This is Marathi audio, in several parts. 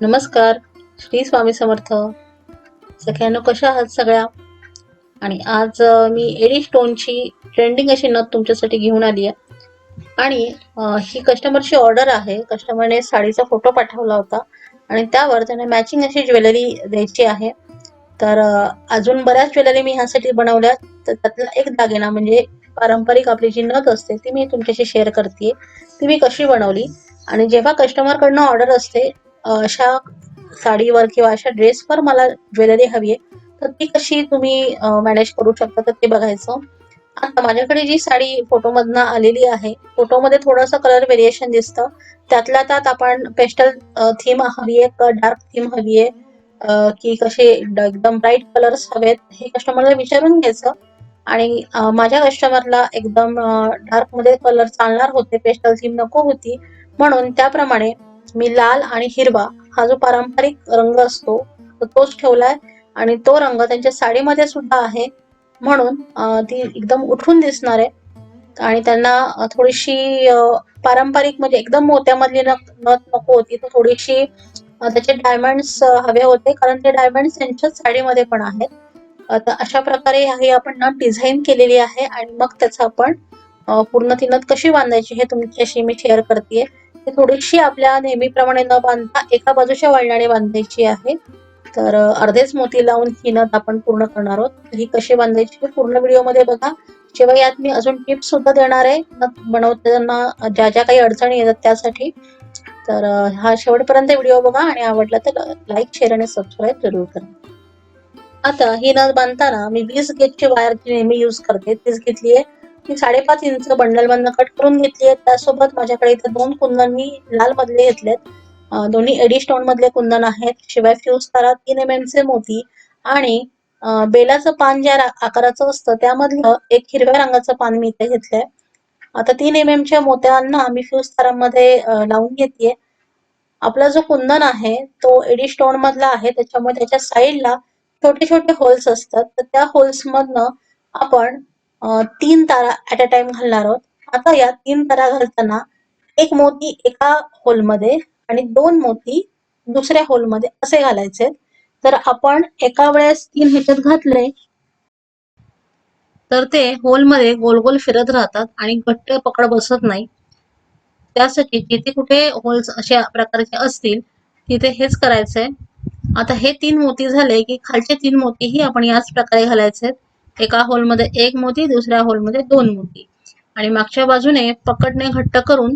नमस्कार. श्री स्वामी समर्थ. सगळ्यांना कशा आहात सगळ्या? आणि आज मी एडी स्टोनची ट्रेंडिंग अशी नथ तुमच्यासाठी घेऊन आली आहे. आणि ही कस्टमरची ऑर्डर आहे. कस्टमरने साडीचा फोटो पाठवला होता. आणि त्यावर त्याने मॅचिंग अशी ज्वेलरी द्यायची आहे. तर अजून बऱ्याच ज्वेलरी मी ह्यासाठी बनवल्या तर त्यातला एक दागिना म्हणजे पारंपरिक आपली जी नथ असते ती मी तुमच्याशी शेअर करते ती मी कशी बनवली? आणि जेव्हा कस्टमरकडनं ऑर्डर असते अशा साडीवर किंवा अशा ड्रेसवर मला ज्वेलरी हवी आहे तर ती कशी तुम्ही मॅनेज करू शकता तर ते बघायचं. आता माझ्याकडे जी साडी फोटोमधनं आलेली आहे फोटोमध्ये थोडंसं कलर व्हेरिएशन दिसतं. त्यातल्या त्यात आपण पेस्टल थीम हवी आहे का डार्क थीम हवी आहे की कसे एकदम ब्राईट कलर्स हवेत हे कस्टमरला विचारून घ्यायचं. आणि माझ्या कस्टमरला एकदम डार्कमध्ये कलर चालणार होते पेस्टल थीम नको होती म्हणून त्याप्रमाणे मी लाल आणि हिरवा हा जो पारंपरिक रंग असतो तो तोच ठेवलाय आणि तो रंग त्यांच्या साडीमध्ये सुद्धा आहे. म्हणून ती एकदम उठून दिसणार आहे आणि त्यांना थोडीशी पारंपरिक म्हणजे एकदम मोत्यामधली नथ नथ नको होती. तर थोडीशी त्याचे डायमंड्स हवे होते. कारण ते डायमंड्स त्यांच्या साडीमध्ये पण आहेत. तर अशा प्रकारे ही आपण नथ डिझाईन केलेली आहे आणि मग त्याचा आपण पूर्ण ती नथ कशी बांधायची हे तुमच्याशी मी शेअर करते ती थोडीशी आपल्या नेहमीप्रमाणे न बांधता एका बाजूच्या वळणाने बांधायची आहे. तर अर्धेच मोती लावून ही नथ आपण पूर्ण करणार आहोत. ही कशी बांधायची पूर्ण व्हिडिओमध्ये बघा. शिवाय यात मी अजून टिप्स सुद्धा देणार आहे नथ बनवताना ज्या ज्या काही अडचणी येतात त्यासाठी. तर हा शेवटपर्यंत व्हिडिओ बघा आणि आवडला तर लाईक शेअर आणि सबस्क्राईब जरूर करा. आता ही नथ बांधताना मी वीस गेजची वायर जी नेहमी यूज करते. तीच घेतली आहे मी साडेपाच इंच बंडल बंद कट करून घेतली आहे. त्यासोबत माझ्याकडे इथे दोन कुंदन मी लाल मधले घेतलेत. दोन्ही एडी स्टोन मधले कुंदन आहेत. शिवाय फ्यूज तारा तीन एम एम चे मोती आणि बेलाचं पान ज्या आकाराचं असतं त्यामधलं एक हिरव्या रंगाचं पान मी इथे घेतलंय. आता तीन एम एम च्या मोत्यांना मी फ्यूज तारांमध्ये लावून घेतेय आपला जो कुंदन आहे तो एडी स्टोन मधला आहे. त्याच्यामुळे त्याच्या साईडला छोटे छोटे होल्स असतात. तर त्या होल्स मधनं आपण तीन तारा ऍट अ टाइम घालणार आहोत. आता या तीन तारा घालताना एक मोती एका होलमध्ये आणि दोन मोती दुसऱ्या होलमध्ये असे घालायचे तर आपण एका वेळेस तीन ह्याच्यात घातले तर ते होलमध्ये गोल गोल फिरत राहतात आणि घट्ट पकड बसत नाही. त्यासाठी जिथे कुठे होल्स अशा प्रकारचे असतील तिथे हेच करायचंय. आता हे तीन मोती झाले की खालचे तीन मोतीही आपण याच प्रकारे घालायचे एका होलमध्ये एक मोती दुसऱ्या होलमध्ये दोन मोती. आणि मागच्या बाजूने पकडणे घट्ट करून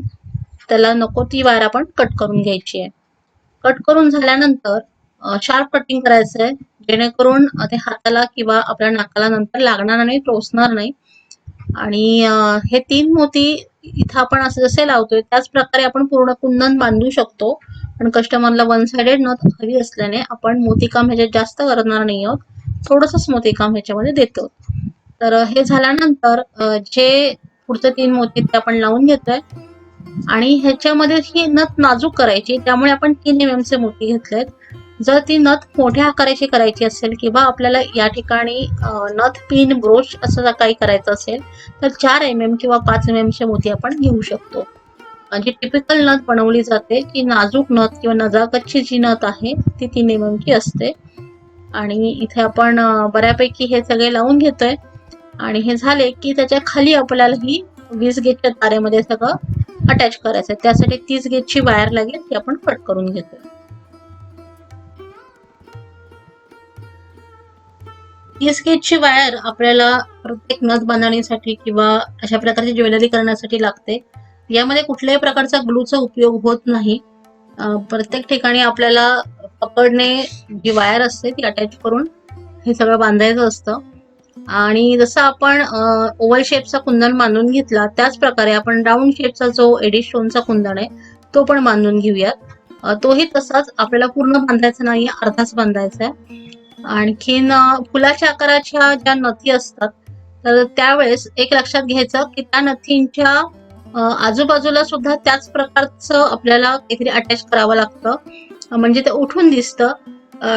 त्याला नको ती वायर आपण कट करून घ्यायची आहे. कट करून झाल्यानंतर शार्प कटिंग करायचं आहे जेणेकरून ते हाताला किंवा आपल्या नाकाला नंतर लागणार नाही टोचणार नाही. आणि हे तीन मोती इथं आपण असं जसे लावतोय त्याच प्रकारे आपण पूर्ण कुंदन बांधू शकतो. पण कस्टमरला वन साइडेड नथ हवी असल्याने आपण मोतीकाम ह्याच्यात जास्त करणार नाही आहोत थोडंसंच मोतीकाम ह्याच्यामध्ये देतो. तर हे झाल्यानंतर जे पुढचे तीन मोती ते आपण लावून घेतोय. आणि ह्याच्यामध्ये ही नथ नाजूक करायची त्यामुळे आपण तीन एम चे मोती घेतलेत. जर ती नथ मोठ्या आकाराची करायची असेल किंवा आपल्याला या ठिकाणी नथ पिन ब्रोच असं जर काही करायचं असेल तर चार एम एम किंवा पाच एम चे मोती आपण घेऊ शकतो. म्हणजे जी टिपिकल नथ बनवली जाते की नाजूक नथ किंवा नजाकतची जी नथ आहे ती तीन एम एमची असते. आणि इथे आपण बऱ्यापैकी हे सगळे लावून घेतोय. आणि हे झाले की त्याच्याखाली आपल्याला ही वीस गेजच्या तारेमध्ये सगळं अटॅच करायचं आहे त्यासाठी तीस गेजची वायर लागेल ती आपण कट करून घेतोय. तीस गेजची वायर आपल्याला प्रत्येक नथ बांधणीसाठी किंवा अशा प्रकारची ज्वेलरी करण्यासाठी लागते. यामध्ये कुठल्याही प्रकारचा ग्लूचा उपयोग होत नाही. प्रत्येक ठिकाणी आपल्याला पकडणे जी वायर असते ती अटॅच करून हे सगळं बांधायचं असतं. आणि जसं आपण ओव्हल शेपचा कुंदन बांधून घेतला त्याच प्रकारे आपण राऊंड शेपचा जो एडी स्टोनचा कुंदन आहे तो पण बांधून घेऊयात. तोही तसाच आपल्याला पूर्ण बांधायचा नाही अर्धाच बांधायचा आहे. आणखीन फुलाच्या आकाराच्या ज्या नथी असतात तर त्यावेळेस एक लक्षात घ्यायचं की त्या नथींच्या आजूबाजूला सुद्धा त्याच प्रकारचं आपल्याला काहीतरी अटॅच करावं लागतं. म्हणजे ते उठून दिसतं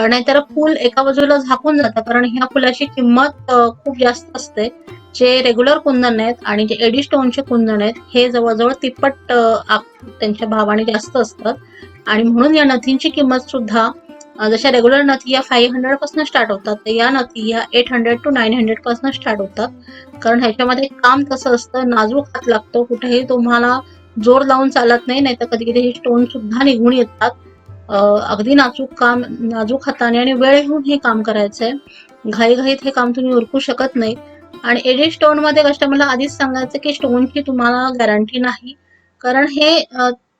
नाहीतर फुल एका बाजूला झाकून जातं कारण ह्या फुलाची किंमत खूप जास्त असते. जे रेग्युलर कुंदन आहेत आणि जे एडी स्टोनचे कुंदन आहेत हे जवळजवळ तिप्पट त्यांच्या भावाने जास्त असतात. आणि म्हणून या नथींची किंमत सुद्धा जशा रेग्युलर नथी या फाईव्ह हंड्रेडपासून स्टार्ट होतात तर या नथी या एट हंड्रेड टू नाईन हंड्रेडपासून स्टार्ट होतात. कारण ह्याच्यामध्ये काम कसं असतं नाजूक हात लागतो कुठेही तुम्हाला जोर लावून चालत नाही नाही तर कधी कधी हे स्टोन सुद्धा निघून येतात. अगदी नाजूक काम नाजूक हाताने आणि वेळ घेऊन हे काम करायचंय. घाईघाईत हे काम तुम्ही उरकू शकत नाही. आणि एडी स्टोनमध्ये कस्टमरला आधीच सांगायचं की स्टोनची तुम्हाला गॅरंटी नाही. कारण हे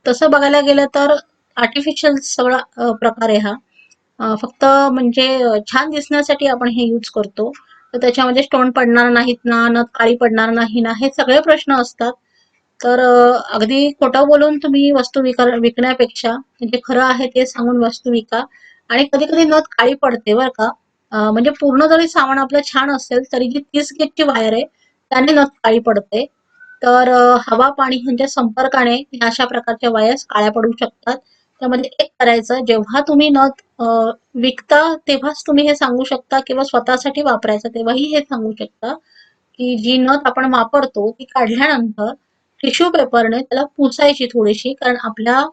तसं बघायला गेलं तर आर्टिफिशियल सगळा प्रकार आहे हा. फक्त म्हणजे छान दिसण्यासाठी आपण हे यूज करतो. तर त्याच्यामध्ये स्टोन पडणार नाहीत ना नथ काळी पडणार नाही ना हे सगळे प्रश्न असतात. तर अगदी खोटं बोलून तुम्ही वस्तू विका विकण्यापेक्षा म्हणजे खरं आहे ते सांगून वस्तू विका. आणि कधी कधी नथ काळी पडते बरं का. म्हणजे पूर्ण जरी सामान आपलं छान असेल तरी जी तीस गेटची वायर आहे त्याने नथ काळी पडते. तर हवा पाणी ह्यांच्या संपर्काने अशा प्रकारच्या वायर्स काळ्या पडू शकतात. त्यामध्ये एक करायचं जेव्हा तुम्ही नथ विकता तेव्हाच तुम्ही हे सांगू शकता किंवा स्वतःसाठी वापरायचं तेव्हाही हे सांगू शकता की जी नथ आपण वापरतो ती काढल्यानंतर टिश्यू पेपरने त्याला पुसायची थोडीशी कारण आपल्या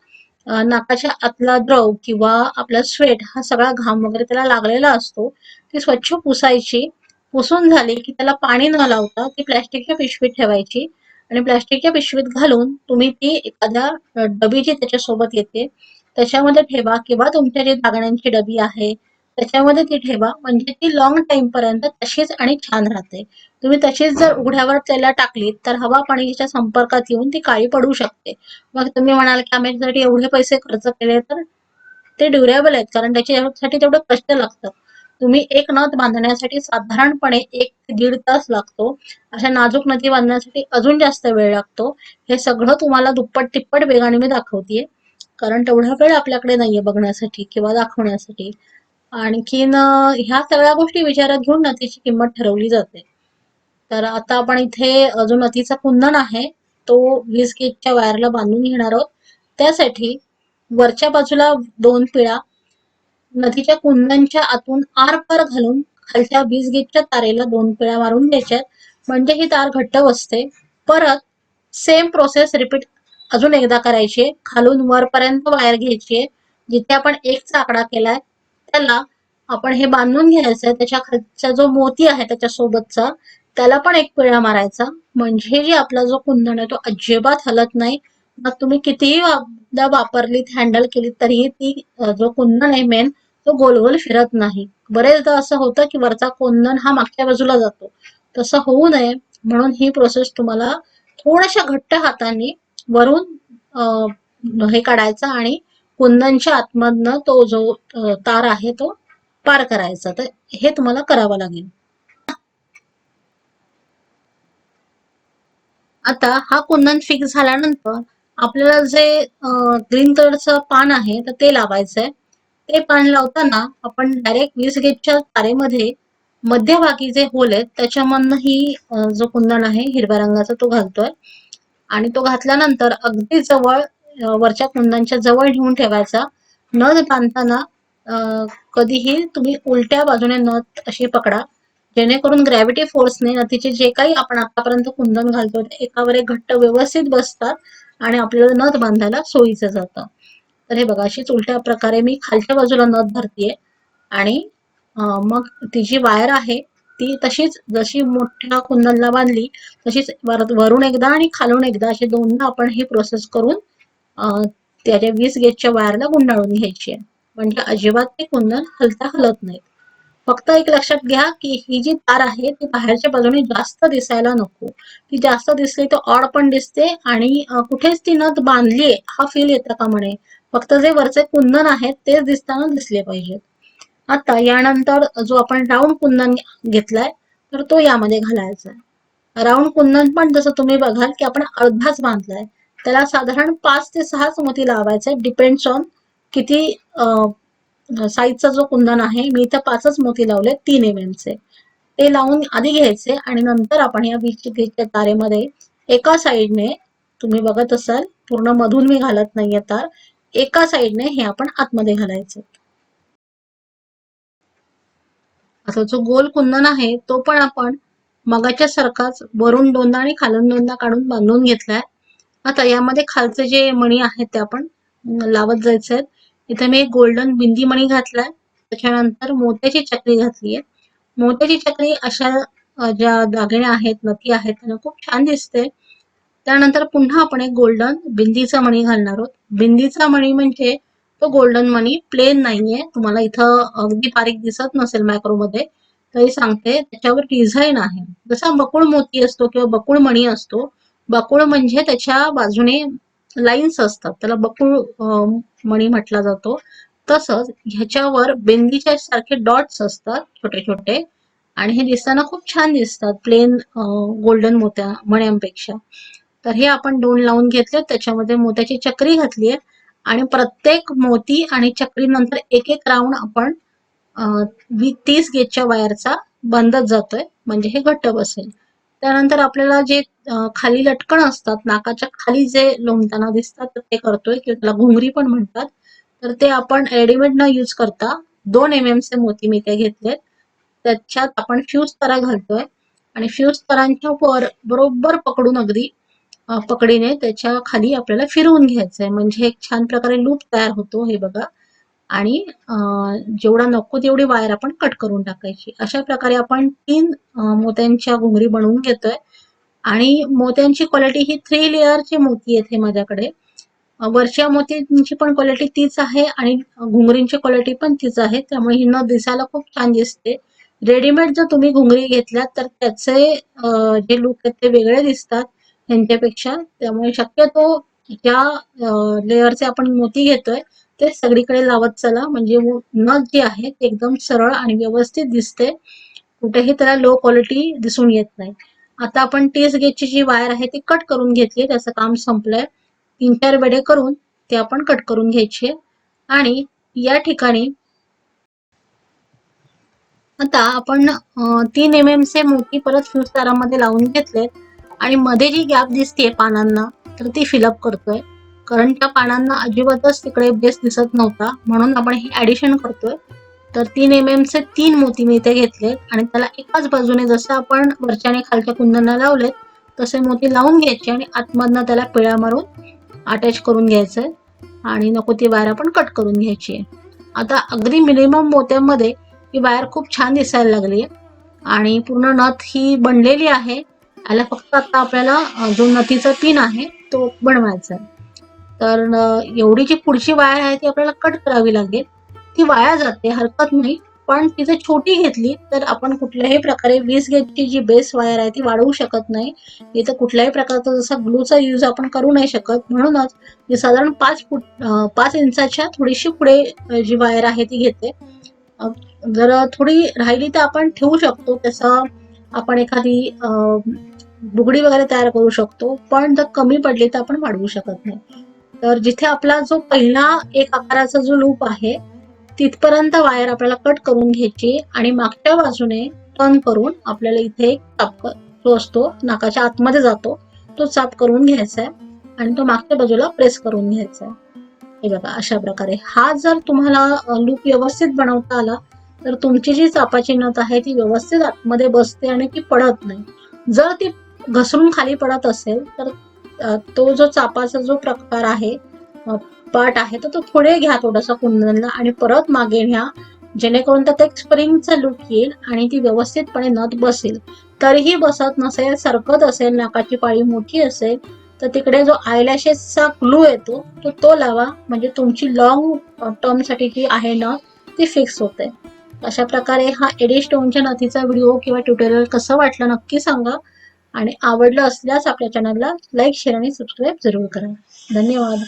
नाकाच्या आतला द्रव किंवा आपला स्वेट हा सगळा घाम वगैरे त्याला लागलेला असतो ती स्वच्छ पुसायची. पुसून झाली की त्याला पाणी न लावता ती प्लॅस्टिकच्या पिशवीत ठेवायची. आणि प्लॅस्टिकच्या पिशवीत घालून तुम्ही ती एखाद्या डबी जी त्याच्यासोबत येते त्याच्यामध्ये ठेवा किंवा तुमच्या जी दागण्यांची डबी आहे त्याच्यामध्ये ती ठेवा. म्हणजे ती लॉंग टाइम पर्यंत तशीच आणि छान राहते. तुम्ही तशीच जर उघड्यावर त्याला टाकलीत तर हवा पाणीच्या संपर्कात येऊन ती काळी पडू शकते. मग तुम्ही म्हणाल की आम्ही एवढे पैसे खर्च केले तर ते ड्युरेबल आहेत. कारण त्याच्यासाठी तेवढं कष्ट लागतं तुम्ही एक नथ बांधण्यासाठी साधारणपणे एक ते दीड तास लागतो. अशा नाजूक नदी बांधण्यासाठी अजून जास्त वेळ लागतो. हे सगळं तुम्हाला दुप्पट तिप्पट वेगाने मी दाखवतेय. कारण तेवढा वेळ आपल्याकडे नाहीये बघण्यासाठी किंवा दाखवण्यासाठी. आणखीन ह्या सगळ्या गोष्टी विचारात घेऊन नथीची किंमत ठरवली जाते. तर आता आपण इथे जो नथीचा कुंदन आहे. तो वीस गेजच्या वायरला बांधून घेणार आहोत. त्यासाठी वरच्या बाजूला दोन पिळा नदीच्या कुंदनच्या आतून आर पर घालून खालच्या वीज गेजच्या तारेला दोन पिळ्या मारून द्यायच्यात म्हणजे ही तार घट्ट बसते. परत सेम प्रोसेस रिपीट अजून एकदा करायची आहे. खालून वरपर्यंत वायर घ्यायची आहे. जिथे आपण एक चाकडा केलाय त्याला आपण हे बांधून घ्यायचंय त्याच्या खालचा जो मोती आहे त्याच्या सोबतचा त्याला पण एक पिळा मारायचा. म्हणजे जे आपला जो कुंदन आहे तो अजिबात हलत नाही. मग तुम्ही कितीही वा- वापरलीत हँडल केली तरीही ती जो कुंदन आहे मेन तो गोल गोल फिरत नाही. बरेचदा असं होतं की वरचा कुंदन हा मागच्या बाजूला जातो. तसं होऊ नये म्हणून ही प्रोसेस तुम्हाला थोड्याशा घट्ट हाताने वरून हे काढायचं आणि कुंदनच्या आतमधनं तो जो तार आहे तो पार करायचा. तर हे तुम्हाला करावं लागेल. आता हा कुंदन फिक्स झाल्यानंतर आपल्याला जे ग्रीन कलरचं पान आहे तर ते लावायचं आहे ते पान लावताना आपण डायरेक्ट वीस गेटच्या तारेमध्ये मध्यभागी जे होल आहेत त्याच्यामधनं ही जो कुंदन आहे हिरव्या रंगाचा तो घालतोय. आणि तो घातल्यानंतर अगदी जवळ वरच्या कुंदनच्या जवळ नेऊन ठेवायचा. नथ बांधताना कधीही तुम्ही उलट्या बाजूने नथ अशी पकडा. जेणेकरून ग्रॅव्हिटी फोर्सने नथीचे जे काही आपण आतापर्यंत कुंदन घालतो ते एकावर एक घट्ट व्यवस्थित बसतात. आणि आपल्याला नथ बांधायला सोयीचं जातं. तर हे बघा अशीच उलट्या प्रकारे मी खालच्या बाजूला नथ भरतीये. आणि मग ती जी वायर आहे ती तशीच जशी मोठ्या कुंदनला बांधली तशीच वर- वरून एकदा आणि खालून एकदा अशी दोनदा आपण ही प्रोसेस करून त्याच्या वीस गेजच्या वायरला गुंडाळून घ्यायची आहे. म्हणजे अजिबात ते कुंदन हलता हलत नाही फक्त एक लक्षात घ्या की ही जी तार आहे ती बाहेरच्या बाजूने जास्त दिसायला नको. ती जास्त दिसली तर ऑड पण दिसते आणि कुठेच ती नथ बांधलीये हा फील येतं का म्हणे? फक्त जे वरचे कुंदन आहेत तेच दिसताना दिसले पाहिजेत. आता यानंतर जो आपण राऊंड कुंदन घेतलाय तर तो यामध्ये घालायचा राऊंड कुंदन पण जसं तुम्ही बघाल की आपण अर्धाच बांधलाय. त्याला साधारण पाच ते सहाच मोती लावायचे डिपेंड्स ऑन किती साईजचा जो कुंदन आहे मी इथं पाचच मोती लावले तीन एम चे. ते लावून आधी घ्यायचे आणि नंतर आपण या वीस तारेमध्ये एका साईडने तुम्ही बघत असाल पूर्ण मधून मी घालत नाहीये तार एका साईडने हे आपण आतमध्ये घालायचे. आता जो गोल कुंदन आहे तो पण आपण मगाच्या सारखाच वरून दोनदा आणि खालून दोनदा काढून बांधून घेतलाय. आता यामध्ये खालचे जे मणी आहेत ते आपण लावत जायचे आहेत इथे मी एक गोल्डन बिंदी मणी घातलाय. त्याच्यानंतर मोत्याची चक्री घातली आहे मोत्याची चक्री अशा ज्या दागिने आहेत नथी आहेत त्यांना खूप छान दिसते त्यानंतर पुन्हा आपण एक गोल्डन बिंदीचा मणी घालणार आहोत. बिंदीचा मणी म्हणजे तो गोल्डन मणी प्लेन नाहीये. तुम्हाला इथं अगदी बारीक दिसत नसेल मायक्रोमध्ये तरी सांगते त्याच्यावर डिझाईन आहे. जसा बकुळ मोती असतो किंवा बकुळ मणी असतो बकुळ म्हणजे त्याच्या बाजूने लाईन्स असतात. त्याला बकुळ मणी म्हटला जातो. तसंच ह्याच्यावर बिंदीच्या सारखे डॉट्स असतात छोटे छोटे. आणि हे दिसताना खूप छान दिसतात प्लेन गोल्डन मोत्या मण्यांपेक्षा तर हे आपण दोन लावून घेतले त्याच्यामध्ये मोत्याची चक्री घातली आहे. आणि प्रत्येक मोती आणि चक्री नंतर एक एक राऊंड आपण तीस गेजच्या वायरचा बंदच जातोय. म्हणजे हे घट्ट बसेल. त्यानंतर आपल्याला जे खाली लटकण असतात नाकाच्या खाली जे लोंबताना दिसतात तर ते करतोय किंवा त्याला घुंगरी पण म्हणतात. तर ते आपण रेडीमेड न यूज करता दोन एम एम चे मोती मी ते घेतलेत. त्याच्यात आपण फ्यूज तारा घालतोय. आणि फ्यूज तारांच्या वर बरोबर पकडून अगदी पकडीने त्याच्याखाली आपल्याला फिरवून घ्यायचंय. म्हणजे एक छान प्रकारे लूप तयार होतो हे बघा. आणि जेवढा नको तेवढी वायर आपण कट करून टाकायची. अशा प्रकारे आपण तीन मोत्यांच्या घुंगरी बनवून घेतोय. आणि मोत्यांची क्वालिटी ही थ्री लेअरचे मोती येते माझ्याकडे. वरच्या मोतींची पण क्वालिटी तीच आहे आणि घुंगरींची क्वालिटी पण तीच आहे. त्यामुळे ही न दिसायला खूप छान दिसते. रेडीमेड जर तुम्ही घुंगरी घेतल्यात तर त्याचे जे लुक आहेत ते वेगळे दिसतात त्यांच्यापेक्षा त्यामुळे शक्यतो ज्या लेअरचे आपण मोती घेतोय. ते सगळीकडे लावत चला. म्हणजे नग नथ आहे ते एकदम सरळ आणि व्यवस्थित दिसते. कुठेही त्याला लो क्वालिटी दिसून येत नाही. आता आपण टेस्ट गेजची जी वायर आहे ती कट करून घेतली. त्याचं काम संपलंय. तीन चार वेडे करून ते आपण कट करून घ्यायचे. आणि या ठिकाणी आता आपण तीन एम एम चे मोती परत फ्यूज तारामध्ये लावून घेतले आणि मध्ये जी गॅप दिसते पानांना तर ती फिलअप करतोय. कारण त्या पानांना अजिबातच तिकडे बेस दिसत नव्हता. म्हणून आपण हे ऍडिशन करतोय. तर तीन एम एम चे तीन मोती मी इथे घेतले आणि त्याला एकाच बाजूने जसं आपण वरच्या आणि खालच्या कुंदना लावलेत तसे मोती लावून घ्यायचे आणि आतमधनं त्याला पिळ्या मारून अटॅच करून घ्यायचंय. आणि नको ती वायर आपण कट करून घ्यायची आहे. आता अगदी मिनिमम मोत्यांमध्ये ही वायर खूप छान दिसायला लागली आणि पूर्ण नथ ही बनलेली आहे. याला फक्त आता आपल्याला जो नथीचा पिन आहे तो बनवायचा आहे. तर एवढी जी पुढची वायर आहे ती आपल्याला कट करावी लागेल. ती वाया जाते हरकत नाही. पण ती जर छोटी घेतली तर आपण कुठल्याही प्रकारे वीस गेजची जी बेस वायर आहे ती वाढवू शकत नाही. इथं कुठल्याही प्रकारचा जसा ग्लूचा यूज आपण करू नाही शकत. म्हणूनच मी साधारण पाच फूट पाच इंचाच्या थोडीशी पुढे जी वायर आहे ती घेते. जर थोडी राहिली तर आपण ठेवू शकतो. त्याचा आपण एखादी बुगडी वगैरे तयार करू शकतो. पण जर कमी पडली तर आपण वाढवू शकत नाही. तर जिथे आपला जो पहिला एक आकाराचा जो लूप आहे तिथपर्यंत वायर आपल्याला कट करून घ्यायची आणि मागच्या बाजूने टर्न करून आपल्याला इथे एक चाप जो असतो नाकाच्या आतमध्ये जातो तो चाप करून घ्यायचा आहे आणि तो मागच्या बाजूला प्रेस करून घ्यायचा आहे हे बघा अशा प्रकारे. हा जर तुम्हाला लूप व्यवस्थित बनवता आला तर तुमची जी चापाची नथ आहे ती व्यवस्थित आतमध्ये बसते आणि ती पडत नाही. जर ती घसरून खाली पडत असेल तर तो जो चापाचा जो प्रकार आहे पाट पार्ट आहे तर तो पुढे घ्या थोडासा कुंदनला आणि परत मागे घ्या. जेणेकरून त्यात एक स्प्रिंगचा लुक येईल आणि ती व्यवस्थितपणे नथ बसेल. तरीही बसत नसेल सरकत असेल नाकाची पाळी मोठी असेल तर तिकडे जो आयलॅशेसचा ग्लू येतो तो तो लावा. म्हणजे तुमची लॉंग टर्मसाठी जी आहे नथ ती फिक्स होते. अशा प्रकारे हा एडी स्टोनच्या नथीचा व्हिडिओ किंवा ट्युटोरियल कसं वाटलं नक्की सांगा. आणि आवडलं असल्यास आपल्या चॅनलला लाईक शेअर आणि सबस्क्राईब जरूर करा. धन्यवाद.